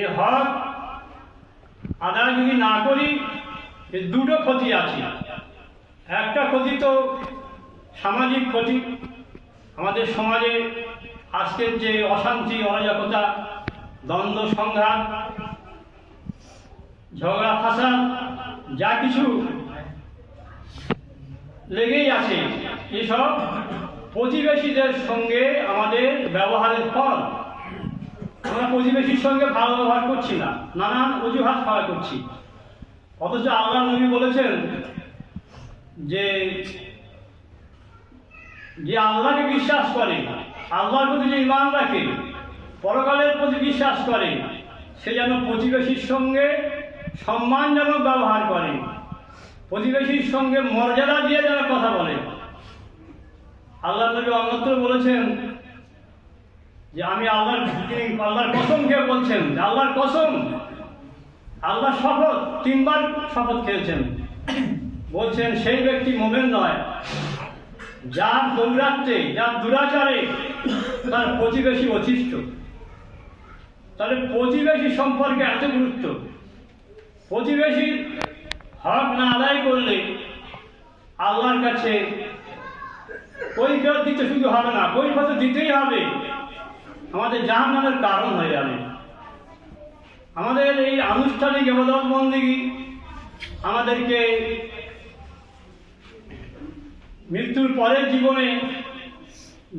এ হক আদায় যদি না করি এর দুটো ক্ষতি আছে। একটা ক্ষতি তো সামাজিক ক্ষতি। আমাদের সমাজে আজকের যে অশান্তি, অরাজকতা, দ্বন্দ্ব, সংঘাত, ঝগড়া, ফাসাদ, যা কিছু লেগেই আছে, এসব প্রতিবেশীদের সঙ্গে আমাদের ব্যবহারের ফল। আমরা প্রতিবেশীর সঙ্গে ভালো ব্যবহার করছি না, নানান অজুহাত খাওয়া করছি। অথচ আল্লাহ নবী বলেছেন যে যে আল্লাহকে বিশ্বাস করে, আল্লাহর প্রতি যে ইমান রাখে, পরকালের প্রতি বিশ্বাস করে, সে যেন প্রতিবেশীর সঙ্গে সম্মানজনক ব্যবহার করে প্রতিবেশীর সঙ্গে মর্যাদা দিয়ে যেন কথা বলে। আল্লাহ নবী অন্যত্র বলেছেন যে আমি আল্লাহর তিনি আল্লাহর কসম খেয়ে বলছেন, যে আল্লাহর কসম, আল্লাহ শপথ, তিনবার শপথ খেয়েছেন। বলছেন, সেই ব্যক্তি মোমেন নয়, যার দৌরাত্রে, যার দুরাচারে তার প্রতিবেশী অতিষ্ঠ। তাহলে প্রতিবেশী সম্পর্কে এত গুরুত্ব। প্রতিবেশীর হক না আদায় করলে আল্লাহর কাছে কৈফিয়ত দিতে শুধু হবে না, কৈফিয়ত দিতেই হবে। আমাদের জাহান্নামের কারণ হয়ে যাবে। আমাদের এই আনুষ্ঠানিক এবাদত বন্দিগি আমাদেরকে মৃত্যুর পরের জীবনে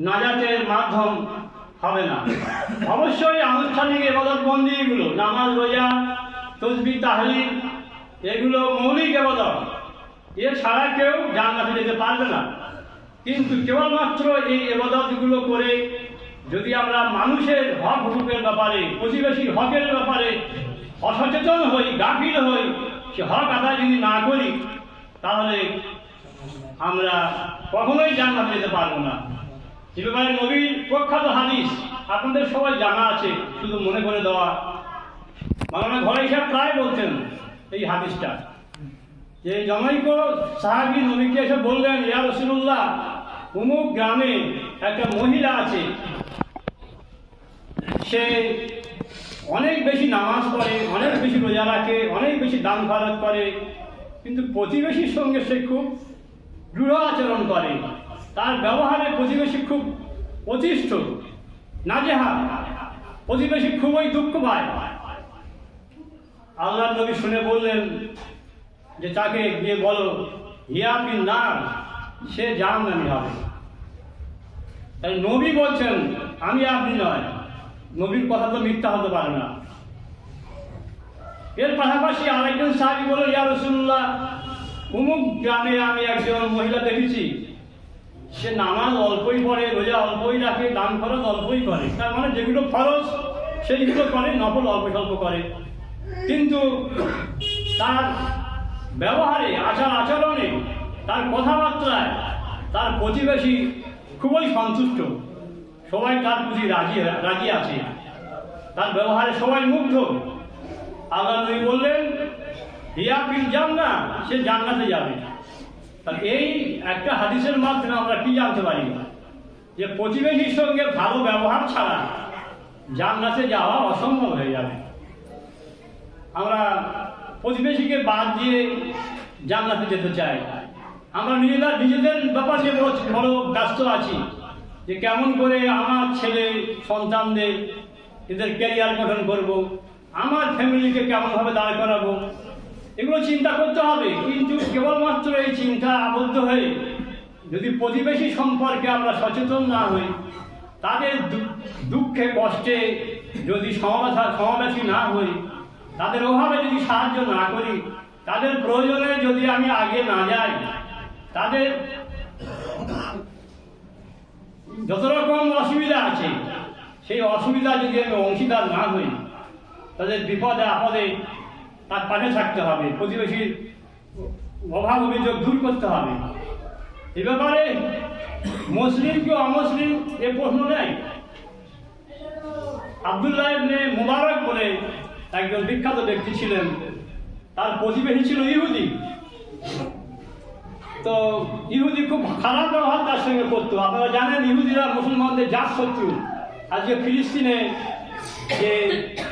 নাজাতের মাধ্যম হবে না। অবশ্যই আনুষ্ঠানিক এবাদত বন্দিগুলো নামাজ, রোজা, তসবি, তাহলিল, এগুলো মৌলিক এবাদত। এছাড়া কেউ জান্নাতে যেতে পারবে না। কিন্তু কেবলমাত্র এই এবাদতগুলো করে যদি আমরা মানুষের হক হুকুকের ব্যাপারে প্রতিবেশীর হকের ব্যাপারে অসচেতন হই, গাফিল হই, সে হক আদায় যদি না করি, তাহলে আমরা কখনোই জান্নাত যেতে পারব না। এ ব্যাপারে নবীর প্রখ্যাত হাদিস আপনাদের সবাই জানা আছে, শুধু মনে করে দেওয়া। মালানা ঘরে হিসাব প্রায় বলতেন এই হাদিসটা। যে জমাইকো সাহাবি নবীকে এসে বললেন, ইয়া রসুল্লাহ অমুক গ্রামে একটা মহিলা আছে সে অনেক বেশি নামাজ পড়ে, অনেক বেশি রোজা রাখে, অনেক বেশি দান খরচ করে। কিন্তু প্রতিবেশীর সঙ্গে সে খুব দৃঢ় আচরণ করে। তার ব্যবহারে প্রতিবেশী খুব অতিষ্ঠ নাজেহা প্রতিবেশী খুবই দুঃখ পায়। আল্লাহ নবী শুনে বললেন যে, তাকে গিয়ে বলো, হিয়া বিন না সে জাহান্নামি হবে। তাই নবী বলছেন, আমি আপনি নয়। নবীর কথা তো মিথ্যা হতে পারে না। এর পাশাপাশি আরেকজন সাহাবি বলল, ইয়া রসুল্লাহ অমুক গ্রামে আমি একজন মহিলা দেখেছি। সে নামাজ অল্পই পড়ে, রোজা অল্পই রাখে, দান খরচ অল্পই করে। তার মানে যেগুলো খরচ, সেইগুলো করে নকল অল্প স্বল্প করে। কিন্তু তার ব্যবহারে, আচার আচরণে, তার কথাবার্তায় তার প্রতিবেশী খুবই সন্তুষ্ট। সবাই তার প্রতি রাজি রাজি আছে। তার ব্যবহারে সবাই মুগ্ধ। আল্লাহ নবী বললেন, হিয়া ফিল জান্না সে জান্নাতে যাবে। তা এই একটা হাদিসের মাধ্যমে আমরা কি জানতে পারি? যে প্রতিবেশীর সঙ্গে ভালো ব্যবহার ছাড়া জান্নাতে যাওয়া অসম্ভব হয়ে যাবে। আমরা প্রতিবেশীকে বাদ দিয়ে জান্নাতে যেতে চাই। আমরা নিজেরা, নিজেদের ব্যাপার নিয়ে বড় ব্যস্ত আছি। যে কেমন করে আমার ছেলে, সন্তানদের, এদের ক্যারিয়ার গঠন করব, আমার ফ্যামিলিকে কেমনভাবে দাঁড় করাবো, এগুলো চিন্তা করতে হবে। কিন্তু কেবলমাত্র এই চিন্তা আবদ্ধ হয়ে যদি প্রতিবেশী সম্পর্কে আমরা সচেতন না হই, তাদের দুঃখে, কষ্টে যদি সমাবেশা সমাবেশী না হই, তাদের অভাবে যদি সাহায্য না করি, তাদের প্রয়োজনে যদি আমি আগে না যাই, তাদের যত রকম অসুবিধা আছে, সেই অসুবিধা যদি আমি অংশীদার না হই তাদের বিপদে, আপদে তার পাশে থাকতে হবে। প্রতিবেশীর অভাব, অভিযোগ দূর করতে হবে। এ ব্যাপারে মুসলিম কি অমুসলিম, এ প্রশ্ন নেই। আবদুল্লাহ ইবনে মুবারক বলে একজন বিখ্যাত ব্যক্তি ছিলেন। তার প্রতিবেশী ছিল ইহুদি। তো ইহুদি খুব খারাপ ব্যবহার তার সঙ্গে করতো। আপনারা জানেন ইহুদিরা মুসলমানদের যার শত্রু। আজকে ফিলিস্তিনে যে